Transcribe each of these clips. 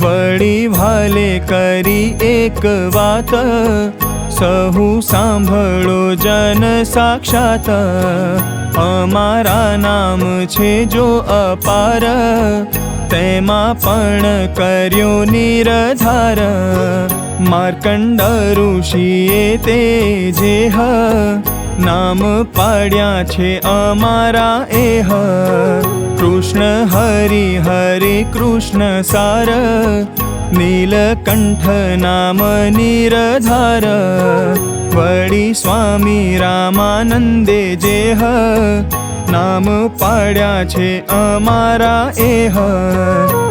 વળી ભાલે કરી એક વાત, સહુ સાંભળો જન સાક્ષાત. અમારા નામ છે જો અપાર, તેમાં પણ કર્યો નિરધાર. માર્કંડ ઋષિએ તે જેહ નામ પાડ્યા છે અમારા એહ કૃષ્ણ હરિ હરે કૃષ્ણ સાર. નીલકંઠ નામ નિરધાર. વળી સ્વામી રામાનંદે જેહ નામ પાડ્યા છે અમારા એહ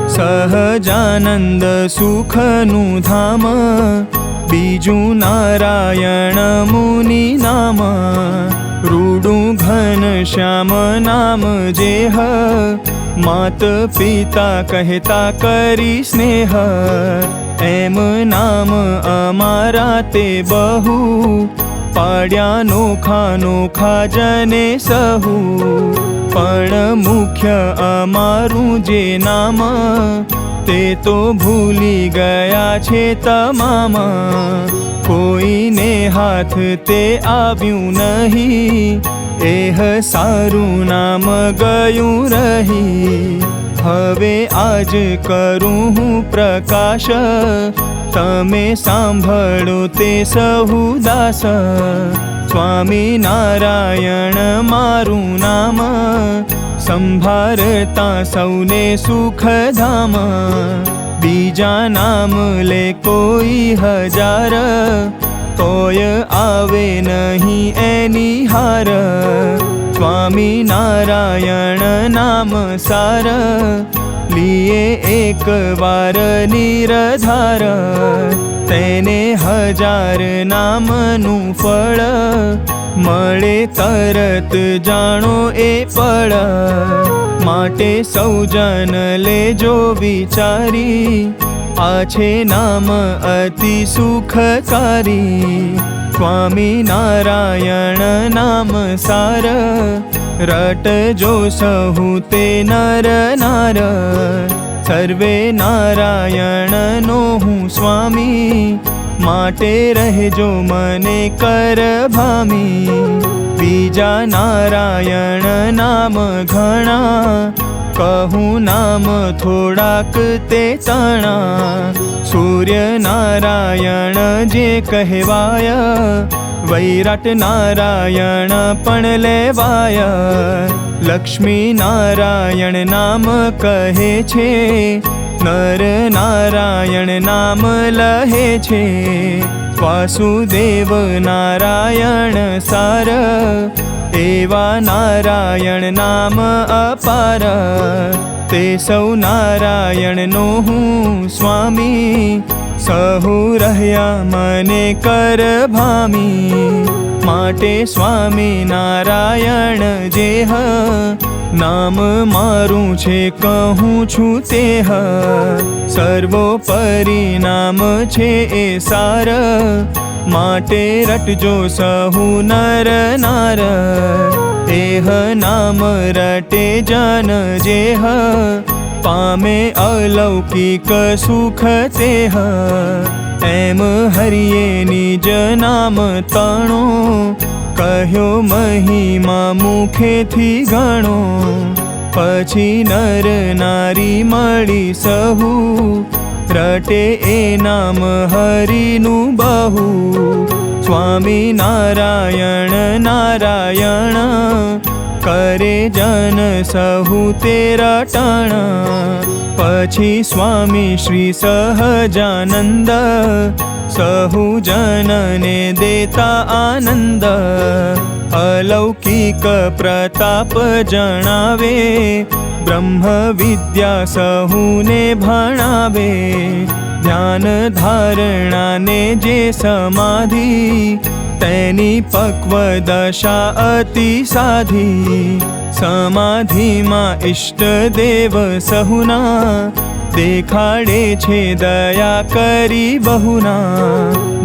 સહજાનંદ સુખનું ધામ. બીજું નારાયણ મુનિ નામ, રૂડું ઘન શ્યામ નામ જે હ. માત પિતા કહેતા કરી સ્નેહ, એમ નામ અમારા તે બહુ. પાડ્યા નોખા નોખા જને સહુ, પણ મુખ્ય અમારું જે નામ તે તો ભૂલી ગયા છે તમામ. કોઈને હાથ તે આવ્યું નહીં. એહ સારું નામ ગયું રહી. હવે આજ કરું હું પ્રકાશ. તમે સાંભળો તે સહુ દાસ. સ્વામી નારાયણ મારું નામ. સંભારતા સૌને સુખધામ બીજા નામ લે કોઈ હજાર તોય આવે નહીં એની હાર સ્વામી નારાયણ નામ સાર લીએ એક વાર નિરધાર તેને હજાર નામનું ફળ મળે તરત જાણો એ પળ માટે સૌજન લેજો વિચારી આ છે નામ અતિ સુખકારી સ્વામી નારાયણ નામ સાર રટજો સહુ તે નર નાર, સર્વે નારાયણનો હું સ્વામી, માટે રહેજો મને કર ભામી. બીજા નારાયણ નામ ઘણા, કહું નામ થોડાક તે તણા. સૂર્ય નારાયણ જે કહેવાય વૈરાટ નારાયણ પણ લેવાય. લક્ષ્મી નારાયણ નામ કહે છે. નર નારાયણ નામ લહે છે. વાસુદેવ નારાયણ સાર. એવા નારાયણ નામ અપાર. તે સૌ નારાયણનો હું સ્વામી. સહુ રહ્યા, મને કર ભામી. માટે સ્વામી નારાયણ જે હ, નામ મારું છે, કહું છું તે હ. સર્વોપરી નામ છે એ સાર, માટે રટજો સહુ નર નાર. એહ નામ રટે જન જેહ પામે અલૌકિક સુખ તેહ એમ હરિયે નિજ નામ તણો કહ્યો મહિમા મુખેથી ગણો પછી નર નારી મળી સહુ રટે એ નામ હરિનું બહુ સ્વામી નારાયણ નારાયણ કરે જન સહુ તે રટણ પછી સ્વામી શ્રી સહજાનંદ, સહુ જનને દેતા આનંદ. અલૌકિક પ્રતાપ જણાવે, બ્રહ્મ વિદ્યા સહુને ભણાવે. ધ્યાન ધારણાને જે સમાધિ તેની પક્વ દશા અતિ સાધી. સમાધિમાં ઈષ્ટ દેવ સહુના. દેખાડે છે દયા કરી બહુના.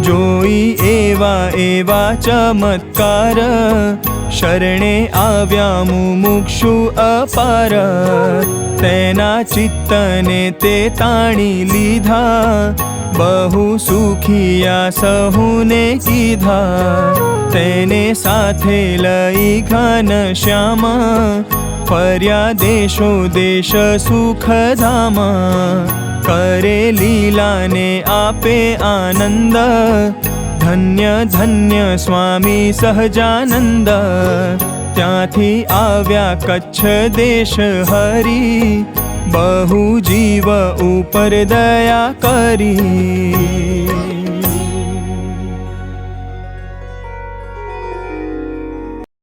જોઈ એવા એવા ચમત્કાર. શરણે આવ્યા મુમુક્ષુ અપાર. તેના ચિત્તને તે તાણી લીધા. બહુ સુખિયા સહુને કીધા. તેને સાથે લઈ ઘન શ્યામા, ફર્યા દેશો દેશ સુખધામા. કરે લીલાને આપે આનંદ, ધન્ય ધન્ય સ્વામી સહજાનંદ. ત્યાંથી આવ્યા કચ્છ દેશ હરી બહુ જીવ ઉપર દયા કરી